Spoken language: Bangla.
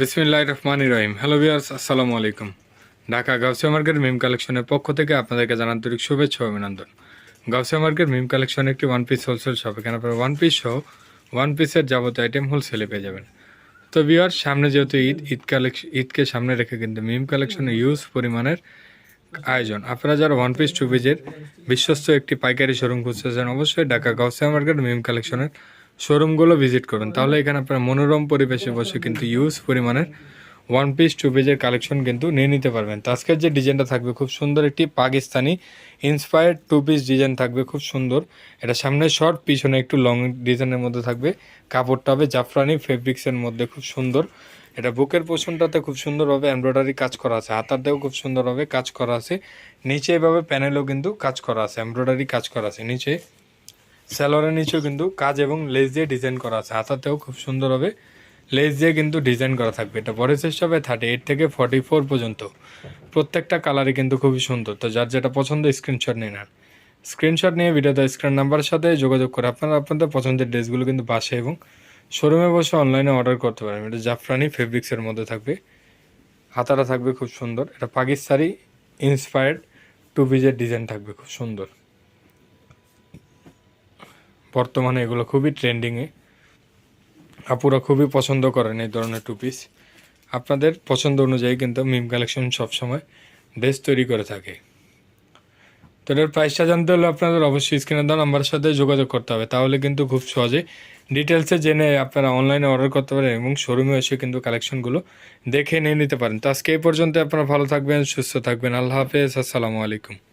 বিসমিল্লাহ রহমান রহিম। হ্যালো বিয়ার্স আসসালামু আলাইকুম। ঢাকা গাউসিয়া মার্কেট মিম কালেকশনের পক্ষ থেকে আপনাদেরকে জানান আন্তরিক শুভেচ্ছা অভিনন্দন। গাউসিয়া মার্কেট মিম কালেকশন একটি ওয়ান পিস হোলসেল শপ এখানে আপনারা ওয়ান পিস সহ ওয়ান পিসের যাবতীয় আইটেম হোলসেলে পেয়ে যাবেন। তো বিয়ার সামনে যেহেতু ঈদ ঈদ কালেকশন ঈদকে সামনে রেখে কিন্তু মিম কালেকশনে ইউজ পরিমাণের আয়োজন। আপনারা যারা ওয়ান পিস টু পিসের বিশ্বস্ত একটি পাইকারি শোরুম খুঁজতেছেন, অবশ্যই ঢাকা গাউসিয়া মার্কেট মিম কালেকশনের শোরুমগুলো ভিজিট করুন তাহলে এখানে আপনারা মনোরম পরিবেশে বসে কিন্তু ইউজ পরিমাণের ওয়ান পিস টু পিসের কালেকশন কিন্তু নিয়ে নিতে পারবেন। তো আজকের যে ডিজাইনটা থাকবে খুব সুন্দর একটি Pakistani inspired two piece design থাকবে, খুব সুন্দর। এটা সামনে শর্ট পিছনে একটু লং ডিজাইনের মধ্যে থাকবে। কাপড়টা হবে জাফরানি ফেব্রিক্সের মধ্যে, খুব সুন্দর। এটা বুকের পোষণটাতে খুব সুন্দরভাবে এমব্রয়ডারি কাজ করা আছে। হাতাতেও খুব সুন্দরভাবে কাজ করা আছে। নিচে এভাবে প্যানেলও কিন্তু কাজ করা আছে এমব্রয়ডারি কাজ করা আছে, নিচে। স্যালোয়ারের নিচেও কিন্তু কাজ এবং লেস দিয়ে ডিজাইন করা আছে। হাতাতেও খুব সুন্দরভাবে লেস দিয়ে কিন্তু ডিজাইন করা থাকবে। এটা বড় সাইজ হবে থার্টি এইট থেকে ফর্টি ফোর পর্যন্ত। প্রত্যেকটা কালারই কিন্তু খুবই সুন্দর। তো যার যেটা পছন্দ স্ক্রিনশট নিয়ে নেন। স্ক্রিনশট নিয়ে ভিডিওতে স্ক্রিন নাম্বারের সাথে যোগাযোগ করে আপনারা আপনাদের পছন্দের ড্রেসগুলো কিন্তু বাসে এবং শোরুমে বসে অনলাইনে অর্ডার করতে পারেন। এটা জাফরানি ফেব্রিক্সের মধ্যে থাকবে। হাতাটা থাকবে খুব সুন্দর। এটা পাকিস্তানি ইন্সপায়ার্ড টু পিজের ডিজাইন থাকবে, খুব সুন্দর। বর্তমানে এগুলো খুবই ট্রেন্ডিংয়ে আপুরা খুবই পছন্দ করেন এই ধরনের টু পিস আপনাদের পছন্দ অনুযায়ী কিন্তু মিম কালেকশন সবসময় ড্রেস তৈরি করে থাকে। তো এটার প্রাইসটা জানতে হলে আপনাদের অবশ্যই স্ক্রিনে দেওয়া নাম্বারের সাথে যোগাযোগ করতে হবে। তাহলে কিন্তু খুব সহজে ডিটেলসে জেনে আপনারা অনলাইনে অর্ডার করতে পারেন এবং শোরুমে এসে কিন্তু কালেকশনগুলো দেখে নিয়ে নিতে পারেন। তো আজকে এই পর্যন্ত আপনারা ভালো থাকবেন, সুস্থ থাকবেন। আল্লাহ হাফেজ। আসসালামু আলাইকুম।